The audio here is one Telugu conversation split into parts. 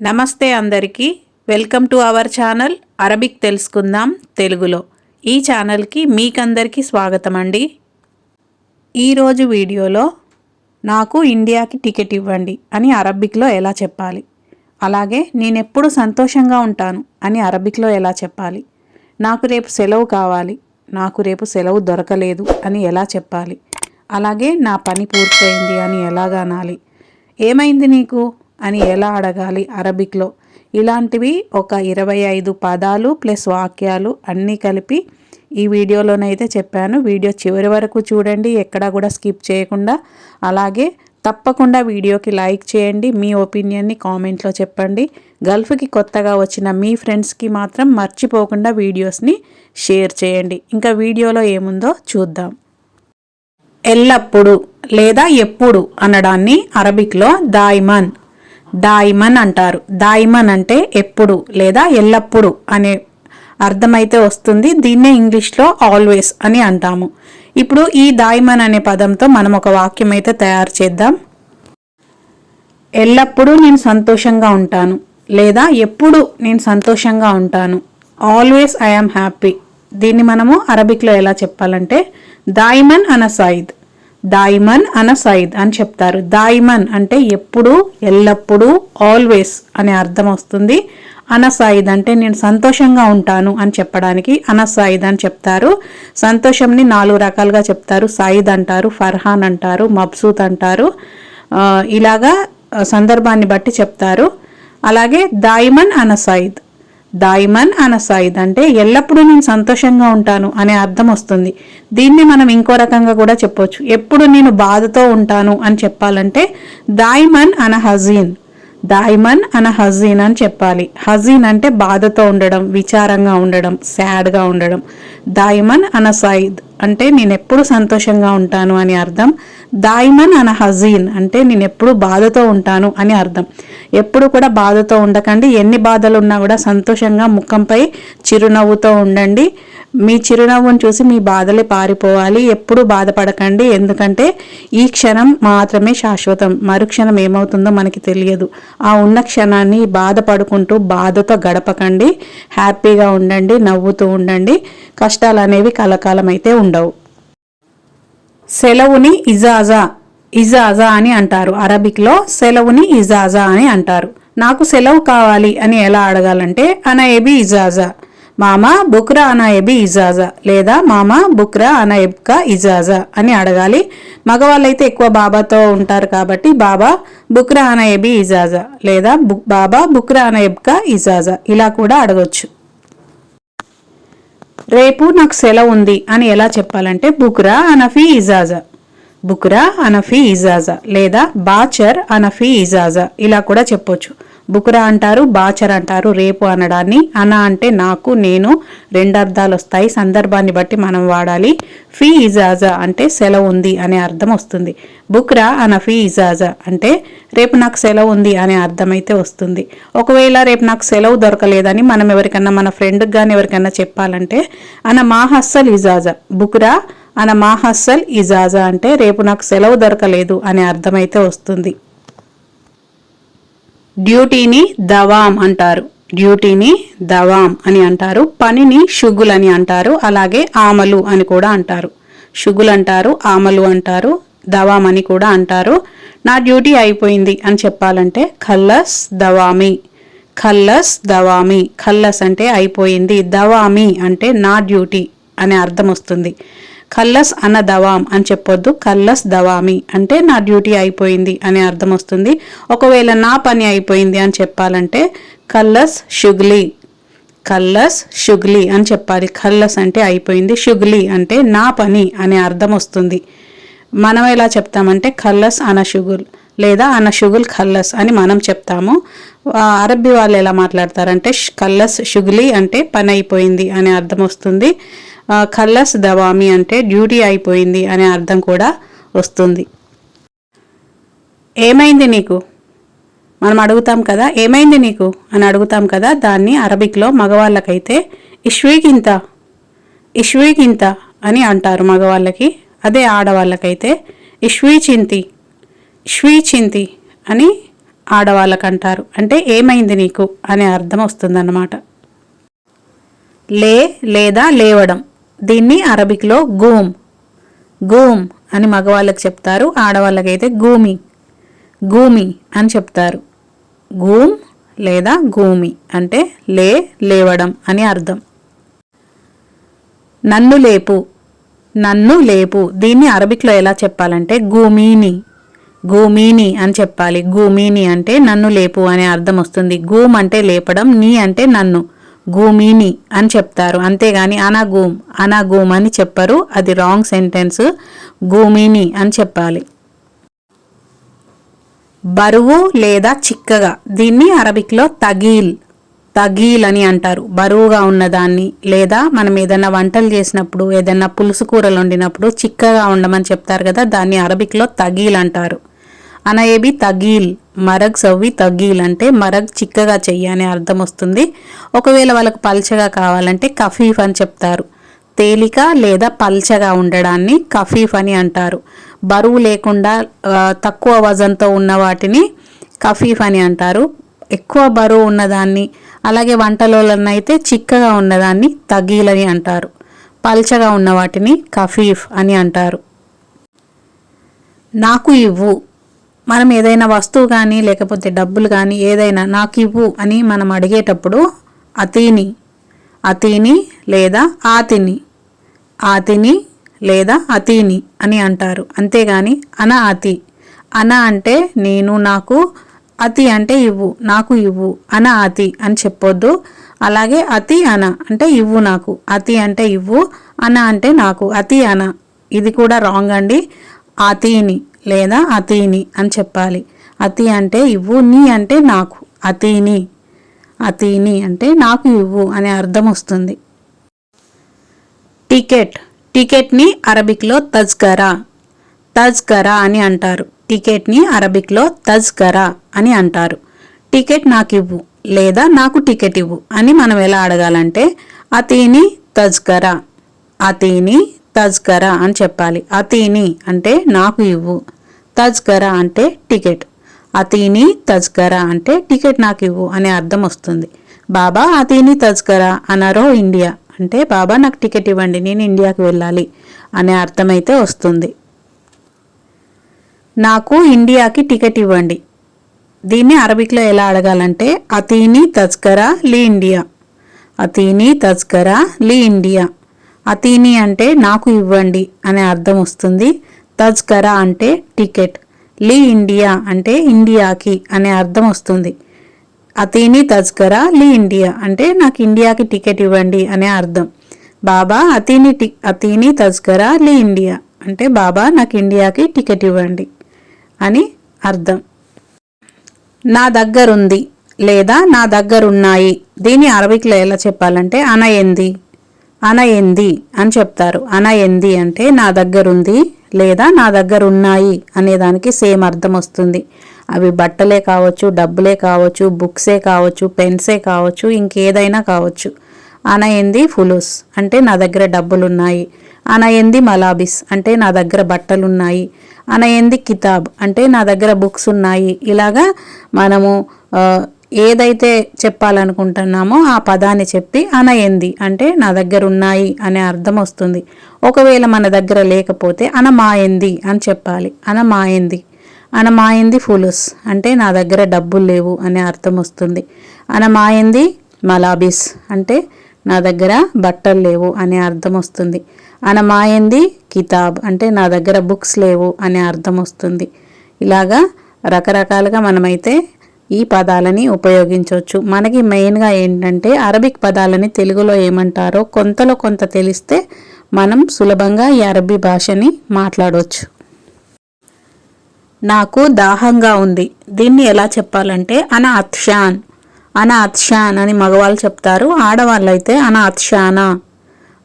నమస్తే అందరికీ. Welcome to our channel Arabic తెలుసుకుందాం తెలుగులో. ఈ ఛానల్కి మీకందరికీ స్వాగతం అండి. ఈరోజు వీడియోలో నాకు ఇండియాకి టికెట్ ఇవ్వండి అని అరబిక్లో ఎలా చెప్పాలి? అలాగే నేను ఎప్పుడు సంతోషంగా ఉంటాను అని అరబిక్లో ఎలా చెప్పాలి? నాకు రేపు సెలవు కావాలి నాకు రేపు సెలవు దొరకలేదు అని ఎలా చెప్పాలి? అలాగే నా పని పూర్తయింది అని ఎలాగా అనాలి? ఏమైంది నీకు? అని ఎలా అడగాలి అరబిక్లో? ఇలాంటివి ఒక ఇరవై ఐదు పదాలు ప్లస్ వాక్యాలు అన్నీ కలిపి ఈ వీడియోలోనైతే చెప్పాను. వీడియో చివరి వరకు చూడండి ఎక్కడా కూడా స్కిప్ చేయకుండా. అలాగే తప్పకుండా వీడియోకి లైక్ చేయండి మీ ఒపీనియన్ని కామెంట్లో చెప్పండి. గల్ఫ్కి కొత్తగా వచ్చిన మీ ఫ్రెండ్స్కి మాత్రం మర్చిపోకుండా వీడియోస్ని షేర్ చేయండి. ఇంకా వీడియోలో ఏముందో చూద్దాం. ఎల్లప్పుడు లేదా ఎప్పుడు అనడాన్ని అరబిక్లో దాయిమన్ దాయిమన్ అంటారు. దాయిమన్ అంటే ఎప్పుడు లేదా ఎల్లప్పుడు అనే అర్థమైతే వస్తుంది. దీన్నే ఇంగ్లీష్లో ఆల్వేస్ అని అంటాము. ఇప్పుడు ఈ దాయిమన్ అనే పదంతో మనం ఒక వాక్యం అయితే తయారు చేద్దాం. ఎల్లప్పుడూ నేను సంతోషంగా ఉంటాను లేదా ఎప్పుడు నేను సంతోషంగా ఉంటాను. Always I am happy. దీన్ని మనము అరబిక్లో ఎలా చెప్పాలంటే దాయిమన్ అనసాయిద్ దాయిమన్ అనసైద్ అని చెప్తారు. దాయిమన్ అంటే ఎప్పుడు ఎల్లప్పుడూ ఆల్వేస్ అనే అర్థం వస్తుంది. అనసాయిద్ అంటే నేను సంతోషంగా ఉంటాను అని చెప్పడానికి అనసాయిద్ అని చెప్తారు. సంతోషంని నాలుగు రకాలుగా చెప్తారు. సాయిద్ అంటారు ఫర్హాన్ అంటారు మబ్సూత్ అంటారు. ఇలాగా సందర్భాన్ని బట్టి చెప్తారు. అలాగే దాయిమన్ అనసాయిద్ దాయిమన్ అనసాయిద్ అంటే ఎల్లప్పుడూ నేను సంతోషంగా ఉంటాను అనే అర్థం వస్తుంది. దీన్ని మనం ఇంకో రకంగా కూడా చెప్పొచ్చు. ఎప్పుడు నేను బాధతో ఉంటాను అని చెప్పాలంటే దాయిమన్ అన హజీన్. దాయిమన్ అన హజీన్ అని చెప్పాలి. హజీన్ అంటే బాధతో ఉండడం విచారంగా ఉండడం సాడ్గా ఉండడం. దాయిమన్ అన సాయిద్ అంటే నేను ఎప్పుడు సంతోషంగా ఉంటాను అని అర్థం. దాయిమన్ అన హజీన్ అంటే నేను ఎప్పుడు బాధతో ఉంటాను అని అర్థం. ఎప్పుడు కూడా బాధతో ఉండకండి. ఎన్ని బాధలు ఉన్నా కూడా సంతోషంగా ముఖంపై చిరునవ్వుతో ఉండండి. మీ చిరునవ్వును చూసి మీ బాధలే పారిపోవాలి. ఎప్పుడు బాధపడకండి. ఎందుకంటే ఈ క్షణం మాత్రమే శాశ్వతం. మరుక్షణం ఏమవుతుందో మనకి తెలియదు. ఆ ఉన్న క్షణాన్ని బాధపడుకుంటూ బాధతో గడపకండి. హ్యాపీగా ఉండండి. నవ్వుతూ ఉండండి. కష్టాలు అనేవి కలకాలం అయితే ఉండవు. సెలవుని ఇజాజా ఇజాజా అని అంటారు. అరబిక్లో సెలవుని ఇజాజా అని అంటారు. నాకు సెలవు కావాలి అని ఎలా అడగాలంటే అనయబి ఇజాజా. మామ బుక్రా అనయబి ఇజాజా. లేదా మామ బుక్రా అనయబ్క ఇజాజా అని అడగాలి. మగవాళ్ళైతే ఎక్కువ బాబాతో ఉంటారు కాబట్టి బాబా బుక్రా అనయబి ఇజాజా. లేదా బాబా బుక్రా అనయబ్క ఇజాజా. ఇలా కూడా అడగొచ్చు. రేపు నాకు సెలవు ఉంది అని ఎలా చెప్పాలంటే బుక్రా అనఫీ ఇజాజా. బుక్రా అనఫీ ఇజాజా లేదా బాచర్ అనఫీ ఇజాజా. ఇలా కూడా చెప్పొచ్చు. బుక్రా అంటారు బాచర్ అంటారు రేపు అనడాన్ని. అన అంటే నాకు నేను రెండు అర్థాలు వస్తాయి. సందర్భాన్ని బట్టి మనం వాడాలి. ఫీ ఇజాజా అంటే సెలవు ఉంది అనే అర్థం వస్తుంది. బుక్రా అన ఫీ ఇజాజా అంటే రేపు నాకు సెలవు ఉంది అనే అర్థం అయితే వస్తుంది. ఒకవేళ రేపు నాకు సెలవు దొరకలేదని మనం ఎవరికన్నా మన ఫ్రెండ్కి కానీ ఎవరికైనా చెప్పాలంటే అన మాహస్సల్ ఇజాజా. బుక్రా అన మాహస్సల్ ఇజాజా అంటే రేపు నాకు సెలవు దొరకలేదు అనే అర్థమైతే వస్తుంది. డ్యూటీని దవాం అంటారు. డ్యూటీని దవాం అని అంటారు. పనిని షుగుల్ అని అంటారు. అలాగే ఆమలు అని కూడా అంటారు. షుగుల్ అంటారు ఆమలు అంటారు దవాం అని కూడా అంటారు. నా డ్యూటీ అయిపోయింది అని చెప్పాలంటే ఖల్లస్ దవామి. ఖల్లస్ దవామి. ఖల్లస్ అంటే అయిపోయింది. దవామి అంటే నా డ్యూటీ అనే అర్థం వస్తుంది. కల్లస్ అన్న దవాం అని చెప్పొద్దు. కల్లస్ దవామి అంటే నా డ్యూటీ అయిపోయింది అనే అర్థం వస్తుంది. ఒకవేళ నా పని అయిపోయింది అని చెప్పాలంటే కల్లస్ షుగ్లీ. కల్లస్ షుగ్లీ అని చెప్పాలి. కల్లస్ అంటే అయిపోయింది. షుగ్లీ అంటే నా పని అనే అర్థం వస్తుంది. మనం ఎలా చెప్తామంటే కల్లస్ అన షుగుల్ లేదా అన షుగుల్ ఖల్లస్ అని మనం చెప్తాము. అరబ్బీ వాళ్ళు ఎలా మాట్లాడతారంటే కల్లస్ షుగ్లీ అంటే పని అయిపోయింది అనే అర్థం వస్తుంది. కల్లస్ దవామి అంటే డ్యూటీ అయిపోయింది అనే అర్థం కూడా వస్తుంది. ఏమైంది నీకు? మనం అడుగుతాం కదా ఏమైంది నీకు? అని అడుగుతాం కదా దాన్ని అరబిక్లో మగవాళ్ళకైతే ఇష్వీకింత ఇష్వీకింత అని అంటారు మగవాళ్ళకి. అదే ఆడవాళ్ళకైతే ఇష్వీచింతి చింతి అని ఆడవాళ్ళకు అంటారు అంటే ఏమైంది నీకు? అనే అర్థం వస్తుందన్నమాట. లే లేదా లేవడం. దీన్ని అరబిక్లో గూమ్. గూమ్ అని మగవాళ్ళకి చెప్తారు ఆడవాళ్ళకైతే గూమి. గూమి అని చెప్తారు. గూమ్ లేదా గూమి అంటే లే లేవడం అని అర్థం. నన్ను లేపు. నన్ను లేపు. దీన్ని అరబిక్లో ఎలా చెప్పాలంటే గూమీని. గూమీని అని చెప్పాలి. గూమీని అంటే నన్ను లేపు అనే అర్థం వస్తుంది. గూమ్ అంటే లేపడం నీ అంటే నన్ను. గూమీని అని చెప్తారు. అంతేగాని అనగూమ్ అనగూమ్ అని చెప్పరు. అది రాంగ్ సెంటెన్స్. గూమీని అని చెప్పాలి. బరువు లేదా చిక్కగా. దీన్ని అరబిక్లో తగీల్ తగీల్ అని అంటారు. బరువుగా ఉన్నదాన్ని లేదా మనం ఏదైనా వంటలు చేసినప్పుడు ఏదైనా పులుసు కూరలు వండినప్పుడు చిక్కగా ఉండమని చెప్తారు కదా దాన్ని అరబిక్లో తగీల్ అంటారు. అనయేబి తగీల్ మరగ్ సవ్వి తగీల్ అంటే మరగ్ చిక్కగా చెయ్యి అనే అర్థం వస్తుంది. ఒకవేళ వాళ్ళకు పల్చగా కావాలంటే కఫీఫ్ అని చెప్తారు. తేలిక లేదా పల్చగా ఉండడాన్ని కఫీఫ్ అని అంటారు. బరువు లేకుండా తక్కువ వజన్తో ఉన్న వాటిని కఫీఫ్ అని అంటారు. ఎక్కువ బరువు ఉన్నదాన్ని అలాగే వంటలోనైతే చిక్కగా ఉన్నదాన్ని తగీలని అంటారు. పల్చగా ఉన్న వాటిని కఫీఫ్ అని అంటారు. నాకు ఇవ్వు. మనం ఏదైనా వస్తువు కానీ లేకపోతే డబ్బులు కానీ ఏదైనా నాకు ఇవ్వు అని మనం అడిగేటప్పుడు అతీని అతీని లేదా ఆతిని ఆతిని లేదా అతీని అని అంటారు. అంతేగాని అన అతి. అన అంటే నేను నాకు అతి అంటే ఇవ్వు నాకు ఇవ్వు అన అతి అని చెప్పొద్దు. అలాగే అతి అన అంటే ఇవ్వు నాకు అతి అంటే ఇవ్వు అన అంటే నాకు అతి అన. ఇది కూడా రాంగ్ అండి. అతీని లేదా అతీని అని చెప్పాలి. అతి అంటే ఇవ్వు నీ అంటే నాకు. అతీని. అతీని అంటే నాకు ఇవ్వు అనే అర్థం వస్తుంది. టికెట్. టికెట్ని అరబిక్లో తజ్కరా తజ్కరా అని అంటారు. టికెట్ని అరబిక్లో తజ్కరా అని అంటారు. టికెట్ నాకు ఇవ్వు లేదా నాకు టికెట్ ఇవ్వు అని మనం ఎలా అడగాలంటే అతీని తజ్కరా అతీని తజ్కరా అని చెప్పాలి. అతీని అంటే నాకు ఇవ్వు. తజ్కరా అంటే టికెట్. అతీని తజ్కరా అంటే టికెట్ నాకు ఇవ్వు అనే అర్థం వస్తుంది. బాబా అతీని తజ్కరా అనరో ఇండియా. అంటే బాబా నాకు టికెట్ ఇవ్వండి నేను ఇండియాకి వెళ్ళాలి అనే అర్థమైతే వస్తుంది. నాకు ఇండియాకి టికెట్ ఇవ్వండి. దీన్ని అరబిక్లో ఎలా అడగాలంటే అతీని తజ్కరా లీ ఇండియా. అతీని తజ్కరా లీ ఇండియా. అతీని అంటే నాకు ఇవ్వండి అనే అర్థం వస్తుంది. తజ్కరా అంటే టికెట్. లీ ఇండియా అంటే ఇండియాకి అనే అర్థం వస్తుంది. అతీని తజ్కరా లీ ఇండియా అంటే నాకు ఇండియాకి టికెట్ ఇవ్వండి అనే అర్థం. బాబా అతీని టి అతీని తజ్కరా లీ ఇండియా అంటే బాబా నాకు ఇండియాకి టికెట్ ఇవ్వండి అని అర్థం. నా దగ్గరుంది లేదా నా దగ్గరున్నాయి. దీన్ని అరబిక్లో ఎలా చెప్పాలంటే అనయంది. అనయంది అని చెప్తారు. అనయంది అంటే నా దగ్గరుంది లేదా నా దగ్గర ఉన్నాయి అనేదానికి సేమ్ అర్థం వస్తుంది. అవి బట్టలే కావచ్చు డబ్బులే కావచ్చు బుక్సే కావచ్చు పెన్సే కావచ్చు ఇంకేదైనా కావచ్చు. అనయంది ఫులుస్ అంటే నా దగ్గర డబ్బులున్నాయి. అనయంది మలాబిస్ అంటే నా దగ్గర బట్టలున్నాయి. అనయంది కితాబ్ అంటే నా దగ్గర బుక్స్ ఉన్నాయి ఇలాగా మనము ఏదైతే చెప్పాలనుకుంటున్నామో ఆ పదాన్ని చెప్పి అనయంది. అంటే నా దగ్గర ఉన్నాయి అనే అర్థం వస్తుంది. ఒకవేళ మన దగ్గర లేకపోతే అనమాయంది అని చెప్పాలి. అనమాయంది. అనమాయింది ఫులుస్. అంటే నా దగ్గర డబ్బులు లేవు అనే అర్థం వస్తుంది. అనమాయింది మలాబిస్. అంటే నా దగ్గర బట్టలు లేవు అనే అర్థం వస్తుంది. అనమాయింది కితాబ్. అంటే నా దగ్గర బుక్స్ లేవు అనే అర్థం వస్తుంది. ఇలాగా రకరకాలుగా మనమైతే ఈ పదాలని ఉపయోగించవచ్చు. మనకి మెయిన్గా ఏంటంటే అరబిక్ పదాలని తెలుగులో ఏమంటారో కొంతలో కొంత తెలిస్తే మనం సులభంగా ఈ అరబీ భాషని మాట్లాడవచ్చు నాకు దాహంగా ఉంది. దీన్ని ఎలా చెప్పాలంటే అన అత్షాన్ అన అత్షాన్ అని మగవాళ్ళు చెప్తారు. ఆడవాళ్ళు అయితే అన అత్షానా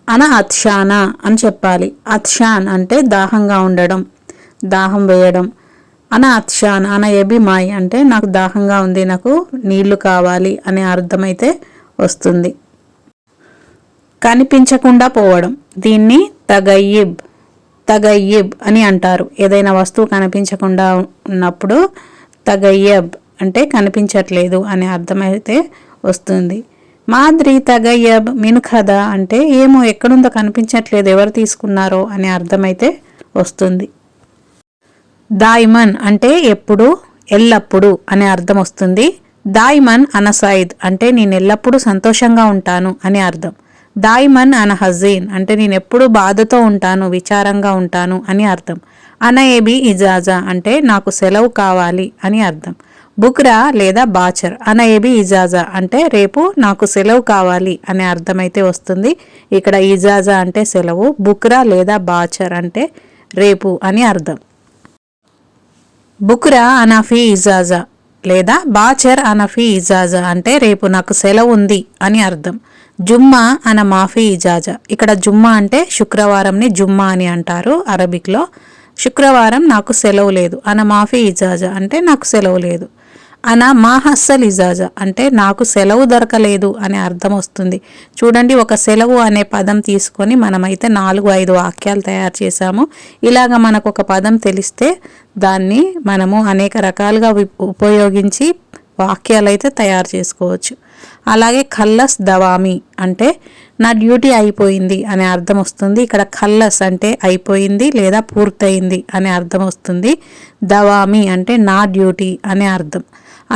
అన అత్షానా అని చెప్పాలి. అత్షాన్ అంటే దాహంగా ఉండడం దాహం వేయడం. అన అత్షాన్ అన ఎబిమాయ్ అంటే నాకు దాహంగా ఉంది నాకు నీళ్ళు కావాలి అనే అర్థమైతే వస్తుంది. కనిపించకుండా పోవడం. దీన్ని తగయ్యిబ్ తగయ్యిబ్ అని అంటారు. ఏదైనా వస్తువు కనిపించకుండా ఉన్నప్పుడు తగయ్యబ్ అంటే కనిపించట్లేదు అనే అర్థమైతే వస్తుంది. మాద్రి తగయ్యబ్ మినుఖద అంటే ఏమో ఎక్కడుందో కనిపించట్లేదు ఎవరు తీసుకున్నారో అనే అర్థమైతే వస్తుంది. దాయిమన్ అంటే ఎప్పుడు? ఎల్లప్పుడు అనే అర్థం వస్తుంది. దాయిమన్ అనసాయిద్ అంటే నేను ఎల్లప్పుడూ సంతోషంగా ఉంటాను అని అర్థం. దాయిమన్ అన హజీన్ అంటే నేను ఎప్పుడూ బాధతో ఉంటాను విచారంగా ఉంటాను అని అర్థం. అనయేబి ఇజాజా అంటే నాకు సెలవు కావాలి అని అర్థం. బుక్రా లేదా బాచర్? అనయేబి ఇజాజా అంటే రేపు నాకు సెలవు కావాలి అనే అర్థమైతే వస్తుంది. ఇక్కడ ఇజాజా అంటే సెలవు బుక్రా లేదా బాచర్ అంటే రేపు అని అర్థం. బుక్రా అనఫీ ఇజాజా. లేదా బాచర్ అనఫీ ఇజాజా అంటే రేపు నాకు సెలవు ఉంది అని అర్థం. జుమ్మా అన మాఫీ ఇజాజా. ఇక్కడ జుమ్మా అంటే శుక్రవారంని జుమ్మా అని అంటారు అరబిక్లో. శుక్రవారం నాకు సెలవు లేదు. అన మాఫీ ఇజాజా అంటే నాకు సెలవు లేదు. అనా మా హస్సల్ ఇజాజా అంటే నాకు సెలవు దొరకలేదు అనే అర్థం వస్తుంది. చూడండి ఒక సెలవు అనే పదం తీసుకొని మనమైతే నాలుగు ఐదు వాక్యాలు తయారు చేశాము. ఇలాగ మనకు ఒక పదం తెలిస్తే దాన్ని మనము అనేక రకాలుగా ఉపయోగించి వాక్యాలు అయితే తయారు చేసుకోవచ్చు. అలాగే ఖల్లస్ దవామి అంటే నా డ్యూటీ అయిపోయింది అనే అర్థం వస్తుంది. ఇక్కడ ఖల్లస్ అంటే అయిపోయింది లేదా పూర్తయింది అనే అర్థం వస్తుంది. దవామి అంటే నా డ్యూటీ అనే అర్థం.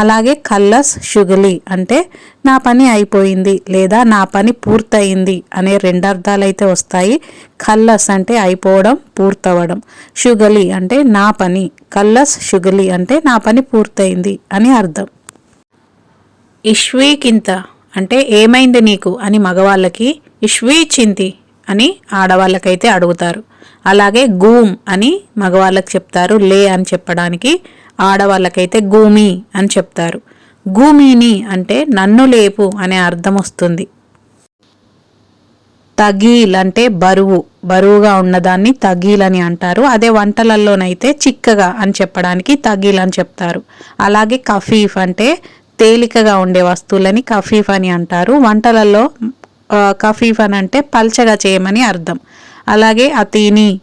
అలాగే కల్లస్ షుగలి అంటే నా పని అయిపోయింది లేదా నా పని పూర్తయింది అనే రెండు అర్థాలైతే వస్తాయి. కల్లస్ అంటే అయిపోవడం పూర్తవడం. షుగలి అంటే నా పని కల్లస్ షుగలి అంటే నా పని పూర్తయింది అని అర్థం. ఇష్వీకింత అంటే ఏమైంది నీకు అని మగవాళ్ళకి ఇష్వీచింతి అని ఆడవాళ్ళకైతే అడుగుతారు. అలాగే గూమ్ అని మగవాళ్ళకి చెప్తారు లే అని చెప్పడానికి. ఆడవాళ్ళకైతే గూమి అని చెప్తారు. గూమిని అంటే నన్ను లేపు అనే అర్థం వస్తుంది. తగీల్ అంటే బరువు బరువుగా ఉన్నదాన్ని తగీల్ అని అంటారు. అదే వంటలలోనైతే చిక్కగా అని చెప్పడానికి తగీల్ అని చెప్తారు. అలాగే కఫీఫ్ అంటే తేలికగా ఉండే వస్తువులని కఫీఫ్ అని అంటారు. వంటలలో కఫీఫ్ అని అంటే పల్చగా చేయమని అర్థం. అలాగే అతీని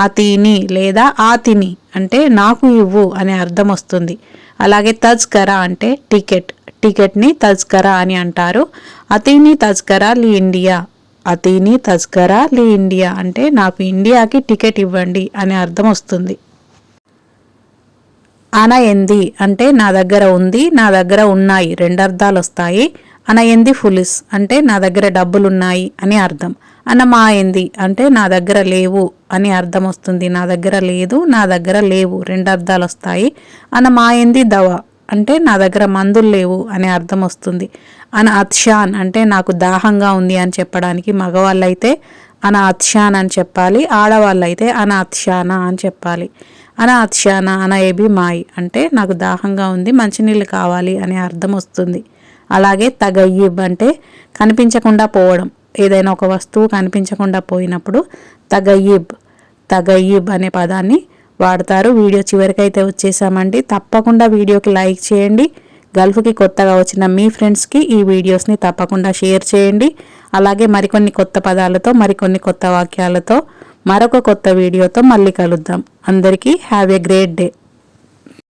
అతీని లేదా ఆతిని అంటే నాకు ఇవ్వు అనే అర్థం వస్తుంది. అలాగే తజ్కరా అంటే టికెట్. టికెట్ని తజ్కరా అని అంటారు. అతీని తజ్కరా లీ ఇండియా. అతీని తజ్కరా లీ ఇండియా అంటే నాకు ఇండియాకి టికెట్ ఇవ్వండి అనే అర్థం వస్తుంది. అన ఎంది అంటే నా దగ్గర ఉంది నా దగ్గర ఉన్నాయి. రెండు అర్థాలు వస్తాయి. అన ఎంది ఫులిస్ అంటే నా దగ్గర డబ్బులున్నాయి అని అర్థం. అన్న అంటే నా దగ్గర లేవు అని అర్థం వస్తుంది. నా దగ్గర లేదు నా దగ్గర లేవు. రెండు అర్థాలు వస్తాయి. అన్న దవ. అంటే నా దగ్గర మందులు లేవు అనే అర్థం వస్తుంది. అన అత్షాన్ అంటే నాకు దాహంగా ఉంది అని చెప్పడానికి మగవాళ్ళైతే అన అత్షాన్ అని చెప్పాలి. ఆడవాళ్ళైతే అన అత్షానా అని చెప్పాలి. అన అత్షాన అన ఏబి మాయి అంటే నాకు దాహంగా ఉంది మంచినీళ్ళు కావాలి అనే అర్థం వస్తుంది. అలాగే తగయ్యిబ్ అంటే కనిపించకుండా పోవడం. ఏదైనా ఒక వస్తువు కనిపించకుండా పోయినప్పుడు తగయ్యిబ్ తగయ్యిబ్ అనే పదాన్ని వాడతారు. వీడియో చివరికైతే వచ్చేసామండి. తప్పకుండా వీడియోకి లైక్ చేయండి. గల్ఫ్కి కొత్తగా వచ్చిన మీ ఫ్రెండ్స్కి ఈ వీడియోస్ని తప్పకుండా షేర్ చేయండి. అలాగే మరికొన్ని కొత్త పదాలతో మరికొన్ని కొత్త వాక్యాలతో మరొక కొత్త వీడియోతో మళ్ళీ కలుద్దాం. అందరికీ హ్యావ్ ఎ గ్రేట్ డే.